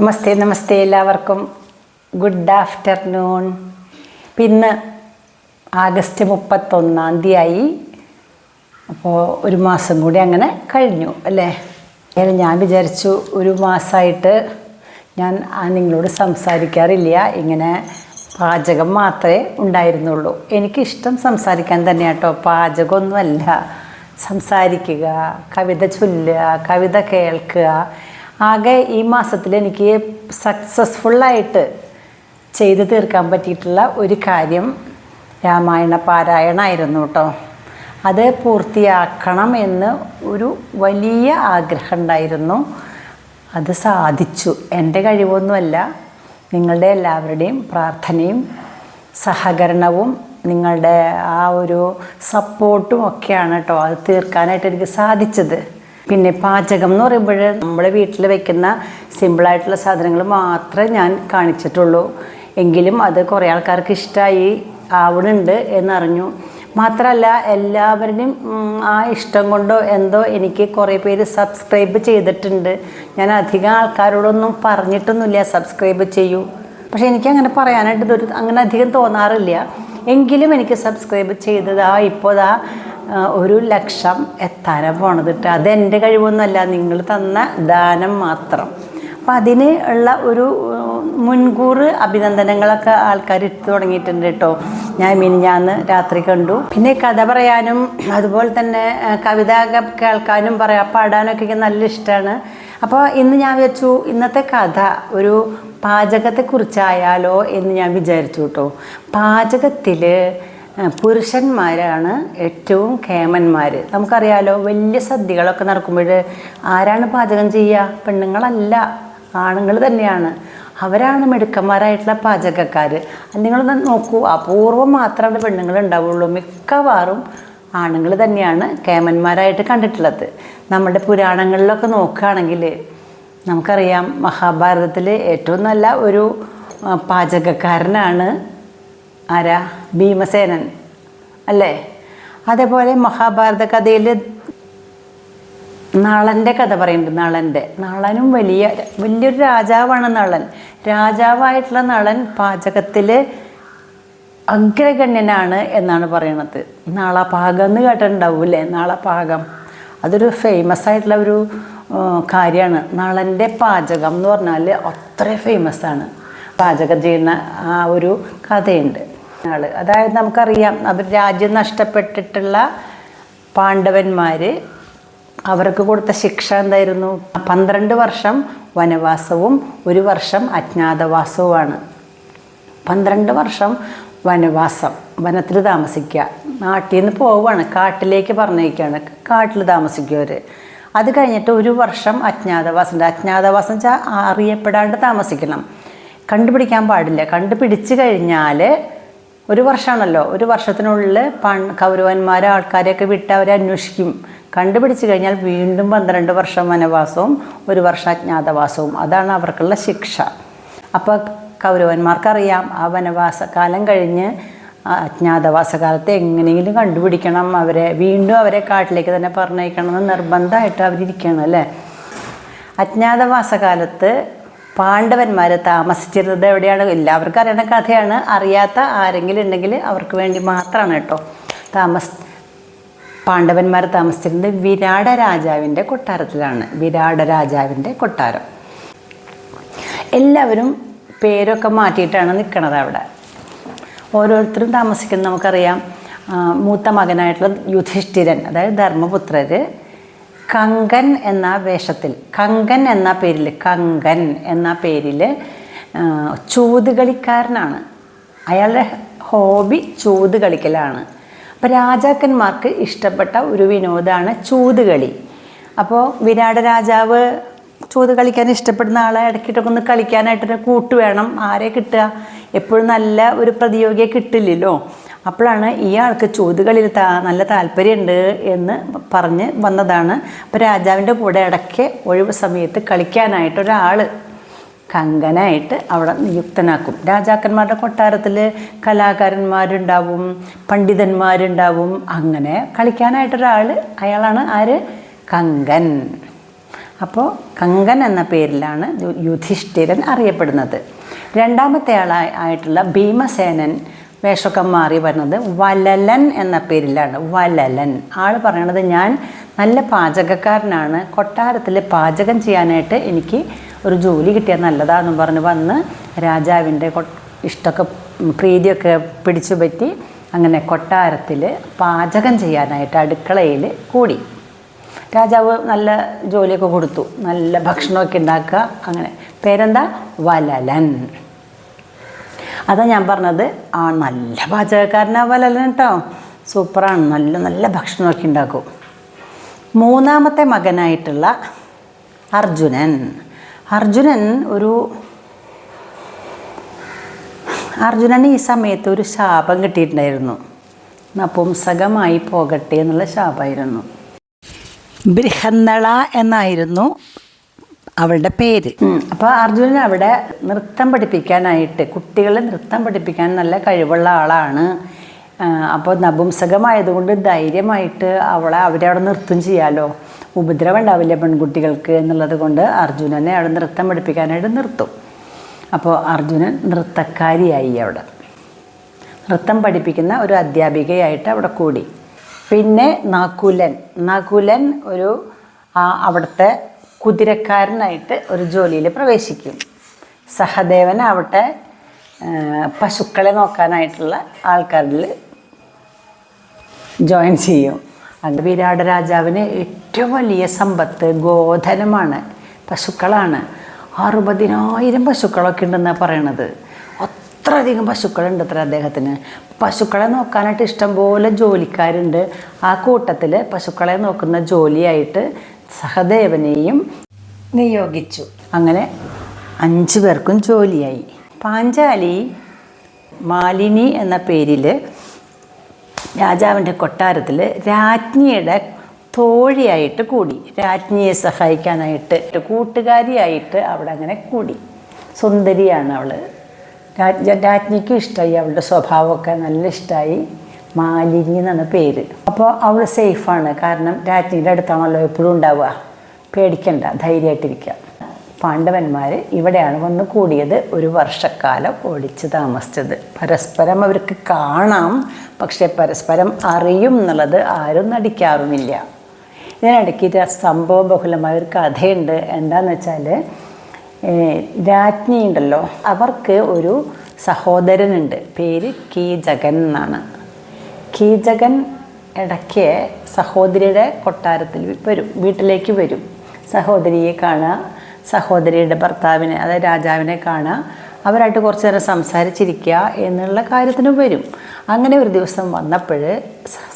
നമസ്തേ നമസ്തേ എല്ലാവർക്കും. Good afternoon ഇന്ന് August മുപ്പത്തൊന്നാം തീയതി അപ്പോൾ ഒരു മാസം കൂടി അങ്ങനെ കഴിഞ്ഞു അല്ലേ? ഏതായാലും ഞാൻ വിചാരിച്ചു ഒരു മാസമായിട്ട് ഞാൻ നിങ്ങളോട് സംസാരിക്കാറില്ല. ഇങ്ങനെ പാചകം മാത്രമേ ഉണ്ടായിരുന്നുള്ളൂ. എനിക്കിഷ്ടം സംസാരിക്കാൻ തന്നെ കേട്ടോ പാചകമൊന്നുമല്ല. സംസാരിക്കുക കവിത ചൊല്ലുക കവിത കേൾക്കുക ആകെ ഈ മാസത്തിൽ എനിക്ക് സക്സസ്ഫുള്ളായിട്ട് ചെയ്തു തീർക്കാൻ പറ്റിയിട്ടുള്ള ഒരു കാര്യം രാമായണ പാരായണമായിരുന്നു കേട്ടോ അത് പൂർത്തിയാക്കണം എന്ന് ഒരു വലിയ ആഗ്രഹം ഉണ്ടായിരുന്നു. അത് സാധിച്ചു. എന്റെ കഴിവൊന്നുമല്ല. നിങ്ങളുടെ എല്ലാവരുടെയും പ്രാർത്ഥനയും സഹകരണവും നിങ്ങളുടെ ആ ഒരു സപ്പോർട്ടും ഒക്കെയാണ് കേട്ടോ അത് തീർക്കാനായിട്ട് എനിക്ക് സാധിച്ചത്. പിന്നെ പാചകം എന്ന് പറയുമ്പോൾ നമ്മുടെ വീട്ടിൽ വെക്കുന്ന സിമ്പിളായിട്ടുള്ള സാധനങ്ങൾ മാത്രമേ ഞാൻ കാണിച്ചിട്ടുള്ളൂ. എങ്കിലും അത് കുറേ ആൾക്കാർക്ക് ഇഷ്ടമായി ആവണുണ്ട് എന്നറിഞ്ഞു. മാത്രമല്ല എല്ലാവരുടെയും ആ ഇഷ്ടം കൊണ്ടോ എന്തോ എനിക്ക് കുറേ പേര് സബ്സ്ക്രൈബ് ചെയ്തിട്ടുണ്ട്. ഞാൻ അധികം ആൾക്കാരോടൊന്നും പറഞ്ഞിട്ടൊന്നുമില്ല സബ്സ്ക്രൈബ് ചെയ്യൂ. പക്ഷേ എനിക്ക് അങ്ങനെ പറയാനായിട്ട് ഇതൊരു അങ്ങനെ അധികം തോന്നാറില്ല. എങ്കിലും എനിക്ക് സബ്സ്ക്രൈബ് ചെയ്തതാ ഇപ്പോൾ ആ, ഒരു ലക്ഷം എത്താനാണ് പോണത് കേട്ടോ അതെന്റെ കഴിവൊന്നുമല്ല നിങ്ങൾ തന്ന ദാനം മാത്രം. അപ്പം അതിന് ഉള്ള ഒരു മുൻകൂർ അഭിനന്ദനങ്ങളൊക്കെ ആൾക്കാർ ഇട്ട് തുടങ്ങിയിട്ടുണ്ട് കേട്ടോ ഞാൻ മിനിഞ്ഞാന്ന് രാത്രി കണ്ടു. പിന്നെ കഥ പറയാനും അതുപോലെ തന്നെ കവിത കേൾക്കാനും പറയാം പാടാനൊക്കെ നല്ല ഇഷ്ടമാണ് അപ്പോൾ ഇന്ന് ഞാൻ വെച്ചു ഇന്നത്തെ കഥ ഒരു പാചകത്തെക്കുറിച്ചായാലോ എന്ന് ഞാൻ വിചാരിച്ചു കേട്ടോ പാചകത്തിൽ പുരുഷന്മാരാണ് ഏറ്റവും കേമന്മാർ നമുക്കറിയാലോ വലിയ സദ്യകളൊക്കെ നടക്കുമ്പോൾ ആരാണ് പാചകം ചെയ്യുക പെണ്ണുങ്ങളല്ല ആണുങ്ങൾ തന്നെയാണ്. അവരാണ് മെടുക്കന്മാരായിട്ടുള്ള പാചകക്കാർ നിങ്ങളൊന്ന് നോക്കൂ അപൂർവം മാത്രമേ പെണ്ണുങ്ങൾ ഉണ്ടാവുള്ളൂ. മിക്കവാറും ആണുങ്ങൾ തന്നെയാണ് കേമന്മാരായിട്ട് കണ്ടിട്ടുള്ളത്. നമ്മുടെ പുരാണങ്ങളിലൊക്കെ നോക്കുകയാണെങ്കിൽ നമുക്കറിയാം മഹാഭാരതത്തിൽ ഏറ്റവും നല്ല ഒരു പാചകക്കാരനാണ് ആരാ? ഭീമസേനൻ. അല്ലേ? അതേപോലെ മഹാഭാരത കഥയിൽ നളന്റെ കഥ പറയുന്നുണ്ട് നളന്റെ നളനും വലിയ വലിയൊരു രാജാവാണ് നളൻ. രാജാവായിട്ടുള്ള നളൻ പാചകത്തിൽ അഗ്രഗണ്യനാണ് എന്നാണ് പറയണത്. നാളപാകം എന്ന് കേട്ടിട്ടുണ്ടാവൂലേ നാളപാകം. അതൊരു ഫേമസ് ആയിട്ടുള്ള ഒരു കാര്യമാണ്. നളന്റെ പാചകം എന്ന് പറഞ്ഞാൽ അത്ര ഫേമസ് ആണ്. പാചകം ചെയ്യുന്ന ആ ഒരു കഥയുണ്ട്. അതായത് നമുക്കറിയാം അവർ രാജ്യം നഷ്ടപ്പെട്ടിട്ടുള്ള പാണ്ഡവന്മാർ അവർക്ക് കൊടുത്ത ശിക്ഷ എന്തായിരുന്നു? പന്ത്രണ്ട് വർഷം വനവാസവും ഒരു വർഷം അജ്ഞാതവാസവുമാണ്. പന്ത്രണ്ട് വർഷം വനവാസം വനത്തിൽ താമസിക്കുക. നാട്ടിൽ നിന്ന് പോവുകയാണ് കാട്ടിലേക്ക് പറഞ്ഞേക്കാണ് കാട്ടിൽ താമസിക്കുക അവർ അത് കഴിഞ്ഞിട്ട് ഒരു വർഷം അജ്ഞാതവാസം അജ്ഞാതവാസം വെച്ചാൽ അറിയപ്പെടാണ്ട് താമസിക്കണം. കണ്ടുപിടിക്കാൻ പാടില്ല. കണ്ടുപിടിച്ച് കഴിഞ്ഞാൽ ഒരു വർഷമാണല്ലോ. ഒരു വർഷത്തിനുള്ളിൽ പൺ കൗരവന്മാരെ ആൾക്കാരെയൊക്കെ വിട്ട് അവരെ അന്വേഷിക്കും. കണ്ടുപിടിച്ച് കഴിഞ്ഞാൽ വീണ്ടും പന്ത്രണ്ട് വർഷം വനവാസവും ഒരു വർഷം അജ്ഞാതവാസവും. അതാണ് അവർക്കുള്ള ശിക്ഷ. അപ്പോൾ കൗരവന്മാർക്കറിയാം ആ വനവാസ കാലം കഴിഞ്ഞ് അജ്ഞാതവാസ അജ്ഞാതവാസകാലത്ത് എങ്ങനെയെങ്കിലും കണ്ടുപിടിക്കണം അവരെ വീണ്ടും അവരെ കാട്ടിലേക്ക് തന്നെ പറഞ്ഞയക്കണം എന്ന് നിർബന്ധമായിട്ട് അവരിയ്ക്കണം അല്ലേ? അജ്ഞാതവാസകാലത്ത് പാണ്ഡവന്മാർ താമസിച്ചിരുന്നത് എവിടെയാണ്? എല്ലാവർക്കും അറിയുന്ന കഥയാണ്. അറിയാത്ത ആരെങ്കിലും ഉണ്ടെങ്കിൽ അവർക്ക് വേണ്ടി മാത്രമാണ് കേട്ടോ താമസ പാണ്ഡവന്മാർ താമസിച്ചിരുന്നത് വിരാട രാജാവിന്റെ കൊട്ടാരത്തിലാണ്. വിരാട രാജാവിന്റെ കൊട്ടാരം. എല്ലാവരും പേരൊക്കെ മാറ്റിയിട്ടാണ് നിൽക്കുന്നത് അവിടെ. ഓരോരുത്തരും താമസിക്കുന്നത് നമുക്കറിയാം. മൂത്ത മകനായിട്ടുള്ള യുധിഷ്ഠിരൻ അതായത് ധർമ്മപുത്രർ കങ്കൻ എന്ന വേഷത്തിൽ കങ്കൻ എന്ന പേരിൽ കങ്കൻ എന്ന പേരിൽ ചൂത് ചൂതുകളിക്കാരനാണ് അയാളുടെ ഹോബി ചൂത് കളിക്കലാണ്. അപ്പോൾ രാജാക്കന്മാർക്ക് ഇഷ്ടപ്പെട്ട ഒരു വിനോദമാണ് ചൂതുകളി അപ്പോൾ വിരാട രാജാവ് ചൂത് കളിക്കാൻ ഇഷ്ടപ്പെടുന്ന ആളെ ഇടയ്ക്കിട്ടൊക്കെ ഒന്ന് കളിക്കാനായിട്ടൊരു കൂട്ട് വേണം. ആരെ കിട്ടുക? എപ്പോഴും നല്ല ഒരു പ്രതിയോഗിയെ കിട്ടില്ലല്ലോ. അപ്പോഴാണ് ഇയാൾക്ക് ചോദ്യകളിൽ താ നല്ല താല്പര്യമുണ്ട് എന്ന് പറഞ്ഞ് വന്നതാണ്. അപ്പോൾ രാജാവിന്റെ കൂടെ ഇടയ്ക്ക് ഒഴിവ് സമയത്ത് കളിക്കാനായിട്ട് ഒരാൾ കങ്കനായിട്ട് അവിടെ നിയുക്തനാക്കും. രാജാക്കന്മാരുടെ കൊട്ടാരത്തിൽ കലാകാരന്മാരുണ്ടാവും പണ്ഡിതന്മാരുണ്ടാവും. അങ്ങനെ കളിക്കാനായിട്ടൊരാൾ അയാളാണ് ആര്? കങ്കൻ. അപ്പോൾ കങ്കൻ എന്ന പേരിലാണ് യുധിഷ്ഠിരൻ അറിയപ്പെടുന്നത്. രണ്ടാമത്തെ ആളായിട്ടുള്ള ഭീമസേനൻ വേഷമൊക്കെ മാറി വരുന്നത്. വലലൻ എന്ന പേരിലാണ്. വലലൻ. ആൾ പറയണത് ഞാൻ നല്ല പാചകക്കാരനാണ്. കൊട്ടാരത്തിൽ പാചകം ചെയ്യാനായിട്ട് എനിക്ക് ഒരു ജോലി കിട്ടിയാൽ നല്ലതാണെന്ന് പറഞ്ഞ് വന്ന് രാജാവിന്റെ ഇഷ്ടമൊക്കെ പ്രീതിയൊക്കെ പിടിച്ചു പറ്റി അങ്ങനെ കൊട്ടാരത്തിൽ പാചകം ചെയ്യാനായിട്ട് അടുക്കളയിൽ കൂടി. രാജാവ് നല്ല ജോലിയൊക്കെ കൊടുത്തു. നല്ല ഭക്ഷണമൊക്കെ ഉണ്ടാക്കുക. അങ്ങനെ. പേരെന്താ? വലലൻ. അതാ ഞാൻ പറഞ്ഞത് ആ നല്ല പാചകക്കാരനാ വലലൻ കേട്ടോ സൂപ്പറാണ്. നല്ല നല്ല ഭക്ഷണമൊക്കെ ഉണ്ടാക്കും. മൂന്നാമത്തെ മകനായിട്ടുള്ള അർജുനൻ. അർജുനൻ ഒരു അർജുനന് ഈ സമയത്ത് ഒരു ശാപം കിട്ടിയിട്ടുണ്ടായിരുന്നു. നപുംസകമായി പോകട്ടെ എന്നുള്ള ശാപമായിരുന്നു. ബൃഹന്നള എന്നായിരുന്നു അവളുടെ പേര്. അപ്പോൾ അർജുനൻ അവിടെ നൃത്തം പഠിപ്പിക്കാനായിട്ട് കുട്ടികളെ നൃത്തം പഠിപ്പിക്കാൻ നല്ല കഴിവുള്ള ആളാണ്. അപ്പോൾ നപുംസകമായതുകൊണ്ട് ധൈര്യമായിട്ട് അവളെ അവരെ അവിടെ നൃത്തം ചെയ്യാലോ. ഉപദ്രവം ഉണ്ടാവില്ല പെൺകുട്ടികൾക്ക് എന്നുള്ളത് കൊണ്ട് അർജുനനെ അവിടെ നൃത്തം പഠിപ്പിക്കാനായിട്ട് നിർത്തും. അപ്പോൾ അർജുനൻ നൃത്തക്കാരിയായി അവിടെ. നൃത്തം പഠിപ്പിക്കുന്ന ഒരു അധ്യാപികയായിട്ട് അവിടെ കൂടി. പിന്നെ നാക്കുലൻ നാക്കുലൻ ഒരു അവിടുത്തെ കുതിരക്കാരനായിട്ട് ഒരു ജോലിയിൽ പ്രവേശിക്കും. സഹദേവനാവട്ടെ പശുക്കളെ നോക്കാനായിട്ടുള്ള ആൾക്കാരിൽ ജോയിൻ ചെയ്യും. അത് വിരാട് രാജാവിന് ഏറ്റവും വലിയ സമ്പത്ത് ഗോധനമാണ് പശുക്കളാണ്. അറുപതിനായിരം പശുക്കളൊക്കെ ഉണ്ടെന്നാണ് പറയണത്. അത്രയധികം പശുക്കളുണ്ട് അത്ര അദ്ദേഹത്തിന്. പശുക്കളെ നോക്കാനായിട്ട് ഇഷ്ടംപോലെ ജോലിക്കാരുണ്ട്. ആ കൂട്ടത്തിൽ പശുക്കളെ നോക്കുന്ന ജോലിയായിട്ട് സഹദേവനെയും നിയോഗിച്ചു. അങ്ങനെ അഞ്ചു പേർക്കും ജോലിയായി. പാഞ്ചാലി മാലിനി എന്ന പേരിൽ രാജാവിന്റെ കൊട്ടാരത്തിൽ രാജ്ഞിയുടെ തോഴിയായിട്ട് കൂടി. രാജ്ഞിയെ സഹായിക്കാനായിട്ട് കൂട്ടുകാരിയായിട്ട് അവിടെ അങ്ങനെ കൂടി. സുന്ദരിയാണ് അവൾ രാജ രാജ്ഞിക്കും ഇഷ്ടമായി അവളുടെ സ്വഭാവമൊക്കെ നല്ല ഇഷ്ടമായി മാലിനി എന്നാണ് പേര്. അപ്പോൾ അവൾ സേഫാണ്. കാരണം രാജ്ഞിയുടെ അടുത്താണല്ലോ എപ്പോഴും ഉണ്ടാവുക. പേടിക്കണ്ട ധൈര്യമായിട്ടിരിക്കുക. പാണ്ഡവന്മാർ ഇവിടെയാണ് വന്ന് കൂടിയത്. ഒരു വർഷക്കാലം ഒളിച്ച് താമസിച്ചത്. പരസ്പരം അവർക്ക് കാണാം. പക്ഷേ പരസ്പരം അറിയും എന്നുള്ളത് ആരും നടിക്കാറുമില്ല. ഇതിനിടയ്ക്ക് സംഭവ ബഹുലമായ ഒരു കഥയുണ്ട്. എന്താന്ന് വെച്ചാൽ രാജ്ഞിയുണ്ടല്ലോ. അവർക്ക് ഒരു സഹോദരനുണ്ട്. പേര് കീചകൻ എന്നാണ്. കീചകൻ ഇടയ്ക്ക് സഹോദരിയുടെ കൊട്ടാരത്തിൽ വരും വീട്ടിലേക്ക് വരും. സഹോദരിയെ കാണുക സഹോദരിയുടെ ഭർത്താവിനെ അതായത് രാജാവിനെ കാണുക അവരായിട്ട് കുറച്ച് നേരം സംസാരിച്ചിരിക്കുക എന്നുള്ള കാര്യത്തിന് വരും. അങ്ങനെ ഒരു ദിവസം വന്നപ്പോൾ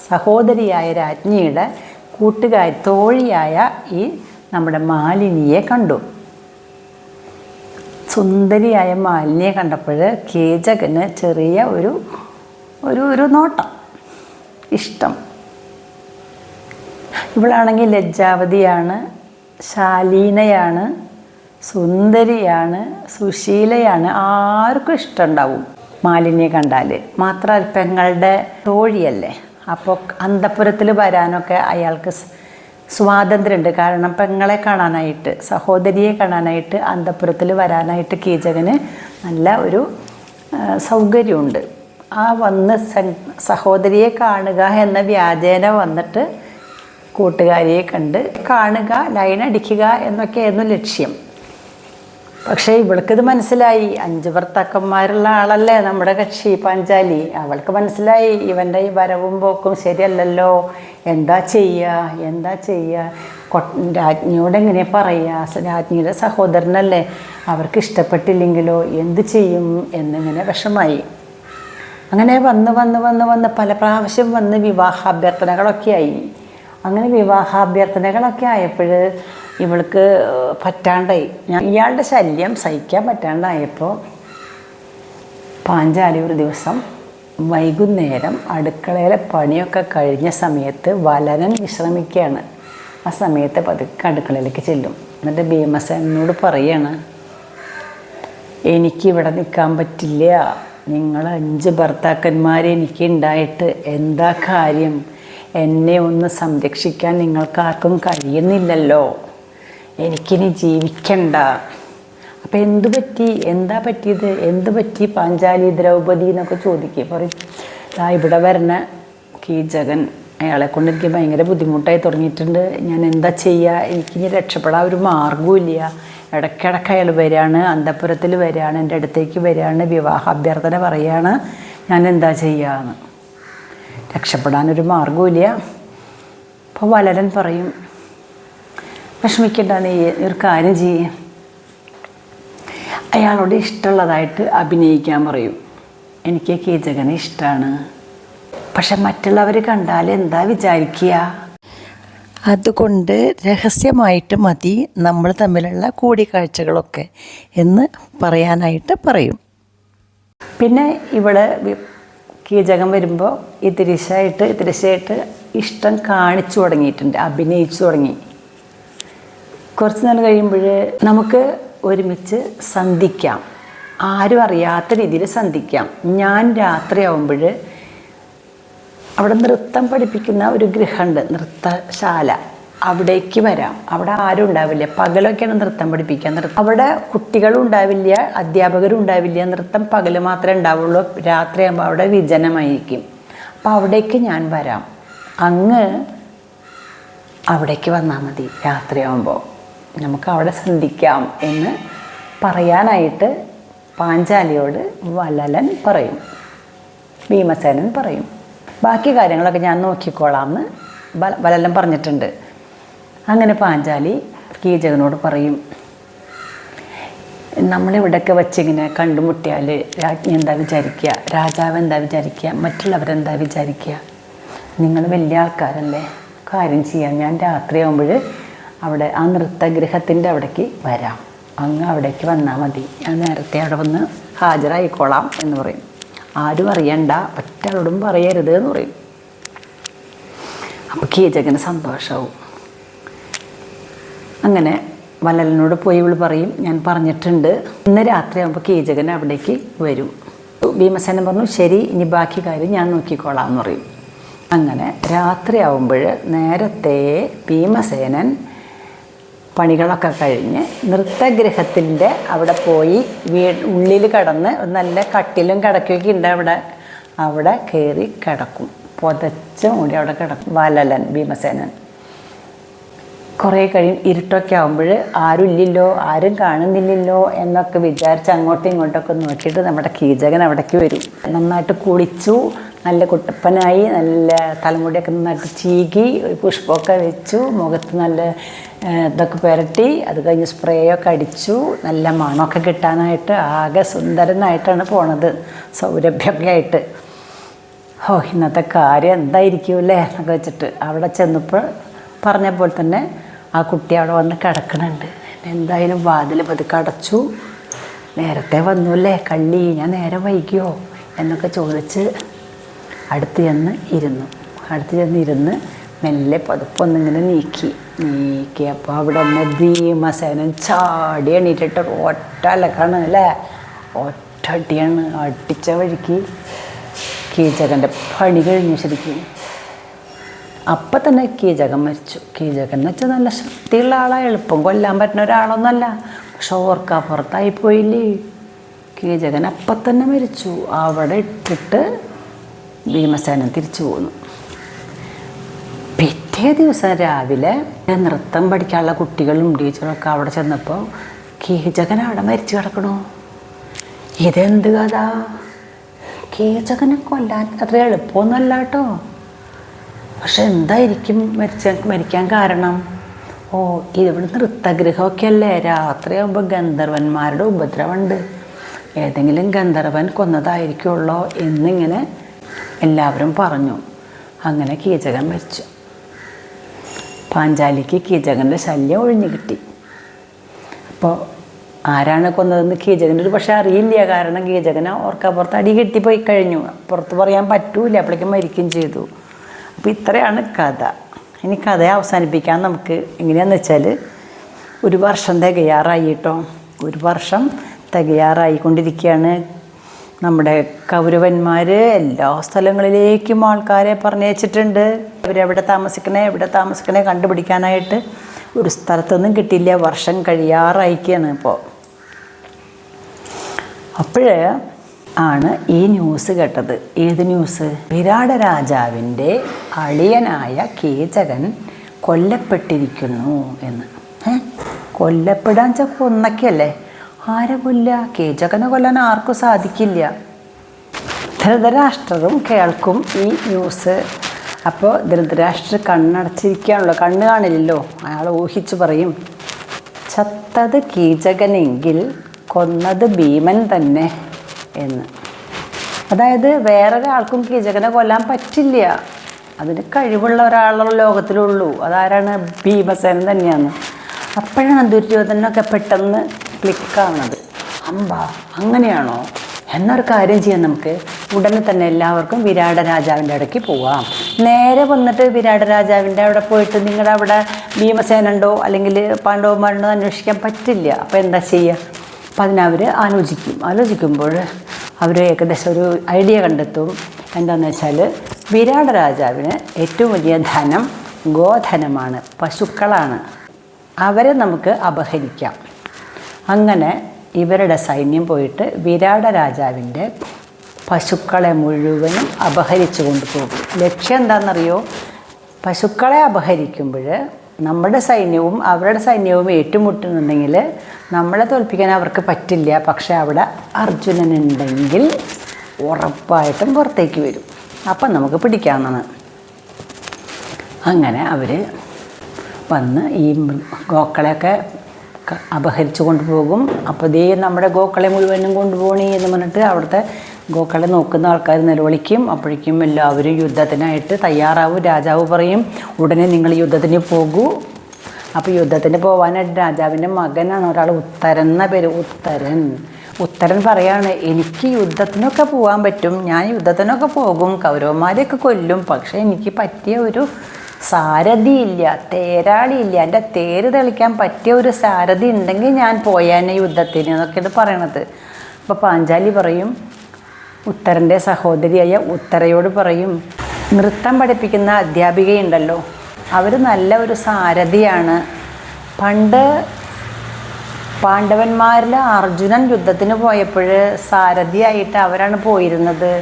സഹോദരിയായ രാജ്ഞിയുടെ കൂട്ടുകാരി തോഴിയായ ഈ നമ്മുടെ മാലിനിയെ കണ്ടു. സുന്ദരിയായ മാലിനിയെ കണ്ടപ്പോൾ കേചകന് ചെറിയ ഒരു ഒരു ഒരു നോട്ടം. ഇഷ്ടം. ഇവളാണെങ്കിൽ ലജ്ജാവതിയാണ് ശാലീനയാണ് സുന്ദരിയാണ് സുശീലയാണ് ആർക്കും ഇഷ്ടമുണ്ടാവും മാലിന്യെ കണ്ടാൽ മാത്രമല്ല പെങ്ങളുടെ തോഴിയല്ലേ? അപ്പോൾ അന്തപുരത്തിൽ വരാനൊക്കെ അയാൾക്ക് സ്വാതന്ത്ര്യമുണ്ട് കാരണം പെങ്ങളെ കാണാനായിട്ട് സഹോദരിയെ കാണാനായിട്ട് അന്തപുരത്തിൽ വരാനായിട്ട് കീചകന് നല്ല ഒരു സൗകര്യമുണ്ട്. ആ വന്ന് സഹോദരിയെ കാണുക എന്ന വ്യാജേന വന്നിട്ട് കൂട്ടുകാരിയെ കണ്ട് കാണുക ലൈൻ അടിക്കുക എന്നൊക്കെയായിരുന്നു ലക്ഷ്യം. പക്ഷേ ഇവൾക്കിത് മനസ്സിലായി. അഞ്ച് ഭർത്താക്കന്മാരുള്ള ആളല്ലേ നമ്മുടെ കക്ഷി പാഞ്ചാലി. അവൾക്ക് മനസ്സിലായി. ഇവന്റെ ഈ വരവും പോക്കും ശരിയല്ലല്ലോ. എന്താ ചെയ്യുക എന്താ ചെയ്യുക രാജ്ഞിയോട് എങ്ങനെ പറയുക രാജ്ഞിയുടെ സഹോദരനല്ലേ. അവർക്ക് ഇഷ്ടപ്പെട്ടില്ലെങ്കിലോ? എന്ത് ചെയ്യും? എന്നിങ്ങനെ വിഷമായി. അങ്ങനെ വന്ന് വന്ന് വന്ന് വന്ന് പല പ്രാവശ്യം വന്ന് വിവാഹാഭ്യർത്ഥനകളൊക്കെ ആയി. അങ്ങനെ വിവാഹാഭ്യർത്ഥനകളൊക്കെ ആയപ്പോൾ ഇവൾക്ക് പറ്റാണ്ടായി. ഞാൻ ഇയാളുടെ ശല്യം സഹിക്കാൻ പറ്റാണ്ടായപ്പോൾ പാഞ്ചാലി ഒരു ദിവസം വൈകുന്നേരം അടുക്കളയിലെ പണിയൊക്കെ കഴിഞ്ഞ സമയത്ത് വലനൻ വിശ്രമിക്കുകയാണ് ആ സമയത്ത് പതുക്കെ അടുക്കളയിലേക്ക് ചെല്ലും. എന്നിട്ട് ഭീമസേനോട് പറയാണ് എനിക്കിവിടെ നിൽക്കാൻ പറ്റില്ല. നിങ്ങൾ അഞ്ച് ഭർത്താക്കന്മാർ എനിക്ക് ഉണ്ടായിട്ട് എന്താ കാര്യം? എന്നെ ഒന്ന് സംരക്ഷിക്കാൻ നിങ്ങൾക്കാർക്കും കഴിയുന്നില്ലല്ലോ. എനിക്കിനി ജീവിക്കണ്ട. അപ്പം എന്തു പറ്റി? എന്താ പറ്റിയത്? എന്ത് പറ്റി? പാഞ്ചാലി ദ്രൗപദി എന്നൊക്കെ ചോദിക്കുക പറയും. ദാ ഇവിടെ വരണ കീചകൻ അയാളെ കൊണ്ട് എനിക്ക് ഭയങ്കര ബുദ്ധിമുട്ടായി തുടങ്ങിയിട്ടുണ്ട്. ഞാൻ എന്താ ചെയ്യുക എനിക്കിനി രക്ഷപ്പെടാൻ ഒരു മാർഗവുമില്ല. ഇടയ്ക്കിടയ്ക്ക് അയാൾ വരികയാണ് അന്തപ്പുരത്തിൽ വരികയാണ് എന്റെ അടുത്തേക്ക് വരികയാണ് വിവാഹ അഭ്യർത്ഥന പറയുകയാണ്. ഞാൻ എന്താ ചെയ്യാന്ന്. രക്ഷപ്പെടാനൊരു മാർഗവുമില്ല. അപ്പോൾ വലരൻ പറയും വിഷമിക്കണ്ട നീ ഒരു കാര്യം ചെയ്യേ. അയാളോട് ഇഷ്ടമുള്ളതായിട്ട് അഭിനയിക്കാൻ പറയും. എനിക്ക് കീചകനെ ഇഷ്ടമാണ് പക്ഷെ മറ്റുള്ളവർ കണ്ടാൽ എന്താ വിചാരിക്കുക? അതുകൊണ്ട് രഹസ്യമായിട്ട് മതി നമ്മൾ തമ്മിലുള്ള കൂടിക്കാഴ്ചകളൊക്കെ എന്ന് പറയാനായിട്ട് പറയും. പിന്നെ ഇവിടെ കീചകം വരുമ്പോൾ ഇതിരിശായിട്ട് ഇതിരിശയായിട്ട് ഇഷ്ടം കാണിച്ചു തുടങ്ങിയിട്ടുണ്ട് അഭിനയിച്ചു തുടങ്ങി. കുറച്ച് നാൾ കഴിയുമ്പോൾ നമുക്ക് ഒരുമിച്ച് സന്ധിക്കാം. ആരും അറിയാത്ത രീതിയിൽ സന്ധിക്കാം. ഞാൻ രാത്രിയാവുമ്പോൾ അവിടെ നൃത്തം പഠിപ്പിക്കുന്ന ഒരു ഗൃഹമുണ്ട് നൃത്തശാല. അവിടേക്ക് വരാം. അവിടെ ആരും ഉണ്ടാവില്ല. പകലൊക്കെയാണ് നൃത്തം പഠിപ്പിക്കുക. നൃത്തം അവിടെ കുട്ടികളും ഉണ്ടാവില്ല അധ്യാപകരും ഉണ്ടാവില്ല. നൃത്തം പകൽ മാത്രമേ ഉണ്ടാവുള്ളൂ. രാത്രിയാകുമ്പോൾ അവിടെ വിജനമായിരിക്കും. അപ്പോൾ അവിടേക്ക് ഞാൻ വരാം. അങ്ങ് അവിടേക്ക് വന്നാൽ മതി. രാത്രിയാകുമ്പോൾ നമുക്ക് അവിടെ ശ്രദ്ധിക്കാം എന്ന് പറയാനായിട്ട് പാഞ്ചാലിയോട് വലലൻ പറയും. ഭീമസേനൻ പറയും. ബാക്കി കാര്യങ്ങളൊക്കെ ഞാൻ നോക്കിക്കോളാം എന്ന് ബല- വലലൻ പറഞ്ഞിട്ടുണ്ട്. അങ്ങനെ പാഞ്ചാലി കീചകനോട് പറയും നമ്മളിവിടെയൊക്കെ വെച്ചിങ്ങനെ കണ്ടുമുട്ടിയാൽ രാജ്ഞി എന്താ വിചാരിക്കുക രാജാവ് എന്താ വിചാരിക്കുക മറ്റുള്ളവരെന്താ വിചാരിക്കുക നിങ്ങൾ വലിയ ആൾക്കാരല്ലേ? കാര്യം ചെയ്യാം. ഞാൻ രാത്രിയാകുമ്പോൾ അവിടെ ആ നൃത്തഗൃഹത്തിന്റെ അവിടേക്ക് വരാം. അങ്ങ് അവിടേക്ക് വന്നാൽ മതി. ഞാൻ നേരത്തെ അവിടെ വന്ന് ഹാജരായിക്കോളാം എന്ന് പറയും. ആരും അറിയണ്ട. ഒറ്റളോടും പറയരുത് എന്ന് പറയും. അപ്പോൾ കീചകന് സന്തോഷമാവും അങ്ങനെ വല്ലലിനോട് പോയി ഇവൾ പറയും ഞാൻ പറഞ്ഞിട്ടുണ്ട്. ഇന്ന് രാത്രിയാകുമ്പോൾ കീചകൻ അവിടേക്ക് വരും. ഭീമസേനൻ പറഞ്ഞു ശരി ഇനി ബാക്കി കാര്യം ഞാൻ നോക്കിക്കോളാം എന്ന് പറയും. അങ്ങനെ രാത്രിയാവുമ്പോൾ നേരത്തെ ഭീമസേനൻ പണികളൊക്കെ കഴിഞ്ഞ് നൃത്തഗൃഹത്തിന്റെ അവിടെ പോയി വീ ഉള്ളിൽ കിടന്ന് നല്ല കട്ടിലും കിടക്കുകയൊക്കെ ഉണ്ട് അവിടെ. അവിടെ കയറി കിടക്കും. പുതച്ച് മൂടി അവിടെ കിടക്കും. വലലൻ ഭീമസേനൻ. കുറേ കഴിയും. ഇരുട്ടൊക്കെ ആകുമ്പോൾ ആരും ഇല്ലല്ലോ ആരും കാണുന്നില്ലല്ലോ എന്നൊക്കെ വിചാരിച്ച് അങ്ങോട്ടും ഇങ്ങോട്ടൊക്കെ നോക്കിയിട്ട് നമ്മുടെ കീചകൻ അവിടേക്ക് വരും. നന്നായിട്ട് കുളിച്ചു. നല്ല കുട്ടപ്പനായി നല്ല തലമുടിയൊക്കെ നന്നായിട്ട് ചീകി പുഷ്പമൊക്കെ വെച്ചു മുഖത്ത് നല്ല ഇതൊക്കെ പുരട്ടി അത് കഴിഞ്ഞ് സ്പ്രേ ഒക്കെ അടിച്ചു നല്ല മണമൊക്കെ കിട്ടാനായിട്ട് ആകെ സുന്ദരനായിട്ടാണ് പോണത് സൗരഭ്യമൊക്കെ ആയിട്ട് ഓ ഇന്നത്തെ കാര്യം എന്തായിരിക്കും അല്ലേ എന്നൊക്കെ വെച്ചിട്ട് അവിടെ ചെന്നപ്പോൾ പറഞ്ഞ പോലെ തന്നെ ആ കുട്ടി അവിടെ വന്ന് കിടക്കണുണ്ട്. എന്തായാലും വാതിൽ പതുക്കെ അടച്ചു. നേരത്തെ വന്നു അല്ലേ? കള്ളി ഞാൻ നേരെ വൈകിയോ എന്നൊക്കെ ചോദിച്ച് അടുത്ത് ചെന്ന് ഇരുന്നു. അടുത്ത് ചെന്ന് ഇരുന്ന് മെല്ലെ പതുപ്പൊന്നിങ്ങനെ നീക്കി. നീക്കി അപ്പോൾ അവിടെ ഒന്ന് ഭീമസേനൻ ചാടി എണീറ്റിട്ട് ഒറ്റ അലക്കാണ് അല്ലേ? ഒറ്റ അടിയാണ്. അടിച്ച വഴിക്ക് കീചകന്റെ പണി കഴിഞ്ഞു ശരിക്കും. അപ്പം തന്നെ കീചകൻ മരിച്ചു. കീചകൻ എന്ന് വെച്ചാൽ നല്ല ശക്തിയുള്ള ആളാണ് എളുപ്പം കൊല്ലാൻ പറ്റുന്ന ഒരാളൊന്നുമല്ല പക്ഷെ ഓർക്കാ പുറത്തായി പോയില്ലേ? കീചകൻ അപ്പം തന്നെ മരിച്ചു. അവിടെ ഇട്ടിട്ട് ഭീമസേനൻ തിരിച്ചു പോന്നു. പിറ്റേ ദിവസം രാവിലെ ഞാൻ നൃത്തം പഠിക്കാനുള്ള കുട്ടികളും ടീച്ചറൊക്കെ അവിടെ ചെന്നപ്പോൾ കീചകൻ അവിടെ മരിച്ചു കിടക്കണു. ഇതെന്ത് കഥ? കീചകനെ കൊല്ലാൻ അത്ര എളുപ്പമൊന്നുമല്ല കേട്ടോ. പക്ഷെ എന്തായിരിക്കും മരിച്ച മരിക്കാൻ കാരണം? ഓ ഇവിടെ നൃത്തഗൃഹമൊക്കെ അല്ലേ രാത്രിയാകുമ്പോൾ ഗന്ധർവന്മാരുടെ ഉപദ്രവമുണ്ട്. ഏതെങ്കിലും ഗന്ധർവൻ കൊന്നതായിരിക്കുമല്ലോ എന്നിങ്ങനെ എല്ലാവരും പറഞ്ഞു. അങ്ങനെ കീചകൻ മരിച്ചു. പാഞ്ചാലിക്ക് കീചകന്റെ ശല്യം ഒഴിഞ്ഞു കിട്ടി. അപ്പോൾ ആരാണ് കൊന്നതെന്ന് കീചകന്റെ ഒരു പക്ഷേ അറിയില്ല. കാരണം കീചകന് ഓർക്കാപ്പുറത്ത് അടി കെട്ടിപ്പോയി കഴിഞ്ഞു. പുറത്ത് പറയാൻ പറ്റൂല. അപ്പോഴേക്കും മരിക്കുകയും ചെയ്തു. അപ്പോൾ ഇത്രയാണ് കഥ. ഇനി കഥയെ അവസാനിപ്പിക്കാൻ നമുക്ക്. എങ്ങനെയാണെന്ന് വെച്ചാൽ ഒരു വർഷം തികയാറായി കേട്ടോ. ഒരു വർഷം തികയാറായിക്കൊണ്ടിരിക്കുകയാണ്. നമ്മുടെ കൗരവന്മാർ എല്ലാ സ്ഥലങ്ങളിലേക്കും ആൾക്കാരെ പറഞ്ഞയച്ചിട്ടുണ്ട്. അവരെവിടെ താമസിക്കണേ എവിടെ താമസിക്കണേ കണ്ടുപിടിക്കാനായിട്ട് ഒരു സ്ഥലത്തൊന്നും കിട്ടിയില്ല. വർഷം കഴിയാറായിക്കാണ് ഇപ്പോൾ അപ്പോഴേ ആണ് ഈ ന്യൂസ് കേട്ടത്. ഏത് ന്യൂസ്? വിരാട രാജാവിന്റെ അളിയനായ കേചകൻ കൊല്ലപ്പെട്ടിരിക്കുന്നു എന്ന്. കൊല്ലപ്പെടാൻ വെച്ചാൽ കൊന്നൊക്കെയല്ലേ ആരെ കൊല്ല കീചകനെ കൊല്ലാൻ ആർക്കും സാധിക്കില്ല. ധൃതരാഷ്ട്രരും കേൾക്കും ഈ ന്യൂസ്. അപ്പോൾ ധൃതരാഷ്ട്ര കണ്ണടച്ചിരിക്കുകയാണല്ലോ. കണ്ണ് കാണില്ലല്ലോ. അയാൾ ഊഹിച്ചു പറയും. ചത്തത് കീചകനെങ്കിൽ കൊന്നത് ഭീമൻ തന്നെ എന്ന്. അതായത് വേറൊരാൾക്കും കീചകനെ കൊല്ലാൻ പറ്റില്ല. അതിന് കഴിവുള്ള ഒരാളുള്ള ലോകത്തിലുള്ളൂ അതാരാണ് ഭീമസേനൻ തന്നെയാണ്. അപ്പോഴാണ് ദുര്യോധനൊക്കെ പെട്ടെന്ന് ക്ലിക്കാവുന്നത്. അമ്പ അങ്ങനെയാണോ? എന്നൊരു കാര്യം ചെയ്യാം നമുക്ക് ഉടനെ തന്നെ എല്ലാവർക്കും വിരാട രാജാവിന്റെ ഇടയ്ക്ക് പോവാം. നേരെ വന്നിട്ട് വിരാട രാജാവിന്റെ അവിടെ പോയിട്ട് നിങ്ങളുടെ അവിടെ ഭീമസേന ഉണ്ടോ? അല്ലെങ്കിൽ പാണ്ഡവന്മാരുണ്ടോ അന്വേഷിക്കാൻ പറ്റില്ല. അപ്പോൾ എന്താ ചെയ്യുക? അപ്പം അതിനവർ ആലോചിക്കും. ആലോചിക്കുമ്പോൾ അവർ ഏകദേശം ഒരു ഐഡിയ കണ്ടെത്തും. എന്താണെന്ന് വെച്ചാൽ വിരാട രാജാവിന് ഏറ്റവും വലിയ ധനം ഗോധനമാണ് പശുക്കളാണ്. അവരെ നമുക്ക് അപഹരിക്കാം. അങ്ങനെ ഇവരുടെ സൈന്യം പോയിട്ട് വിരാട രാജാവിന്റെ പശുക്കളെ മുഴുവനും അപഹരിച്ചു കൊണ്ടുപോകും. ലക്ഷ്യം എന്താണെന്നറിയോ? പശുക്കളെ അപഹരിക്കുമ്പോൾ നമ്മുടെ സൈന്യവും അവരുടെ സൈന്യവും ഏറ്റുമുട്ടുന്നുണ്ടെങ്കിൽ നമ്മളെ തോൽപ്പിക്കാൻ അവർക്ക് പറ്റില്ല. പക്ഷെ അവിടെ അർജുനനുണ്ടെങ്കിൽ ഉറപ്പായിട്ടും പുറത്തേക്ക് വരും. അപ്പം നമുക്ക് പിടിക്കാവുന്നതാണ്. അങ്ങനെ അവർ വന്ന് ഈ ഗോക്കളെയൊക്കെ അപഹരിച്ചു കൊണ്ടുപോകും. അപ്പോൾ ദേ നമ്മുടെ ഗോക്കളെ മുഴുവനും കൊണ്ടുപോകണി എന്ന് പറഞ്ഞിട്ട് അവിടുത്തെ ഗോക്കളെ നോക്കുന്ന ആൾക്കാർ നിലവിളിക്കും. അപ്പോഴേക്കും എല്ലാവരും യുദ്ധത്തിനായിട്ട് തയ്യാറാവും. രാജാവ് പറയും ഉടനെ നിങ്ങൾ യുദ്ധത്തിന് പോകൂ. അപ്പോൾ യുദ്ധത്തിന് പോകാനായിട്ട് രാജാവിന്റെ മകനാണ് ഒരാൾ ഉത്തരൻ എന്ന പേര് ഉത്തരൻ. ഉത്തരൻ പറയാണ് എനിക്ക് യുദ്ധത്തിനൊക്കെ പോകാൻ പറ്റും. ഞാൻ യുദ്ധത്തിനൊക്കെ പോകും. കൗരവന്മാരെയൊക്കെ കൊല്ലും. പക്ഷേ എനിക്ക് പറ്റിയ ഒരു സാരഥിയില്ല തേരാളിയില്ല. എന്റെ തേര് തെളിക്കാൻ പറ്റിയ ഒരു സാരഥി ഉണ്ടെങ്കിൽ ഞാൻ പോയാനെ യുദ്ധത്തിന് എന്നൊക്കെയാണ് പറയണത്. അപ്പോൾ പാഞ്ചാലി പറയും ഉത്തരന്റെ സഹോദരിയായ ഉത്തരയോട് പറയും നൃത്തം പഠിപ്പിക്കുന്ന അധ്യാപികയുണ്ടല്ലോ അവർ നല്ല ഒരു സാരഥിയാണ്. പണ്ട് പാണ്ഡവന്മാരിൽ അർജുനൻ യുദ്ധത്തിന് പോയപ്പോൾ സാരഥിയായിട്ട് അവരാണ് പോയിരുന്നത്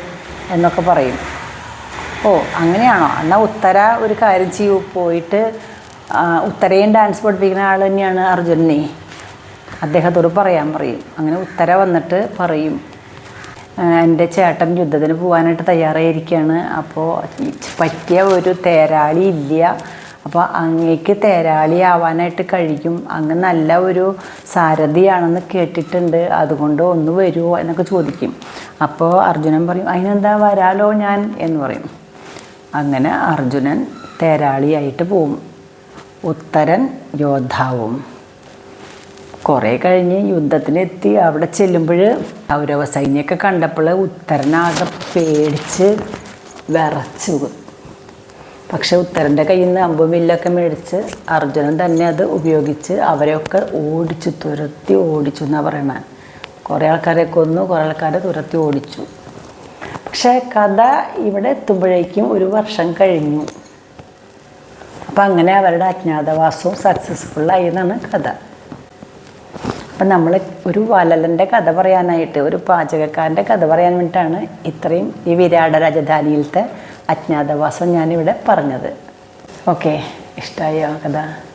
എന്നൊക്കെ പറയും. ഓ അങ്ങനെയാണോ? എന്നാൽ ഉത്തര ഒരു കാര്യം ചെയ്യൂ. പോയിട്ട് ഉത്തരയും ഡാൻസ് പഠിപ്പിക്കുന്ന ആൾ തന്നെയാണ് അർജുനനെ അദ്ദേഹത്തോട് പറയാൻ പറയും. അങ്ങനെ ഉത്തര വന്നിട്ട് പറയും. "ആ, എന്റെ ചേട്ടൻ യുദ്ധത്തിന് പോകാനായിട്ട് തയ്യാറായിരിക്കുകയാണ് അപ്പോൾ പറ്റിയ ഒരു തേരാളി ഇല്ല. അപ്പോൾ അങ്ങേക്ക് തേരാളി ആവാനായിട്ട് കഴിയും. അങ്ങ് നല്ല ഒരു സാരഥിയാണെന്ന് കേട്ടിട്ടുണ്ട്. അതുകൊണ്ട് ഒന്ന് വരുമോ എന്നൊക്കെ ചോദിക്കും. അപ്പോൾ അർജുനൻ പറയും അതിനെന്താ വരാലോ ഞാൻ? എന്ന് പറയും. അങ്ങനെ അർജുനൻ തേരാളിയായിട്ട് പോവും. ഉത്തരൻ യോദ്ധാവും. കുറേ കഴിഞ്ഞ് യുദ്ധത്തിനെത്തി. അവിടെ ചെല്ലുമ്പോൾ കൗരവ സൈന്യമൊക്കെ കണ്ടപ്പോൾ ഉത്തരനാകെ പേടിച്ച് വിറച്ചു. പക്ഷെ ഉത്തരന്റെ കയ്യിൽ നിന്ന് അമ്പും വില്ലൊക്കെ മേടിച്ച് അർജുനൻ തന്നെ അത് ഉപയോഗിച്ച് അവരെയൊക്കെ ഓടിച്ചു തുരത്തി ഓടിച്ചു എന്നാണ് പറയണത് കുറേ ആൾക്കാരെ കൊന്നു കുറേ ആൾക്കാരെ തുരത്തി ഓടിച്ചു. പക്ഷേ കഥ ഇവിടെ എത്തുമ്പോഴേക്കും ഒരു വർഷം കഴിഞ്ഞു. അപ്പം അങ്ങനെ അവരുടെ അജ്ഞാതവാസവും സക്സസ്ഫുള്ളായി എന്നാണ് കഥ. അപ്പം നമ്മൾ ഒരു വലലന്റെ കഥ പറയാനായിട്ട് ഒരു പാചകക്കാരന്റെ കഥ പറയാൻ വേണ്ടിയിട്ടാണ് ഇത്രയും ഈ വിരാട രാജധാനിയിലത്തെ അജ്ഞാതവാസം ഞാനിവിടെ പറഞ്ഞത്. ഓക്കെ ഇഷ്ടമായോ കഥ?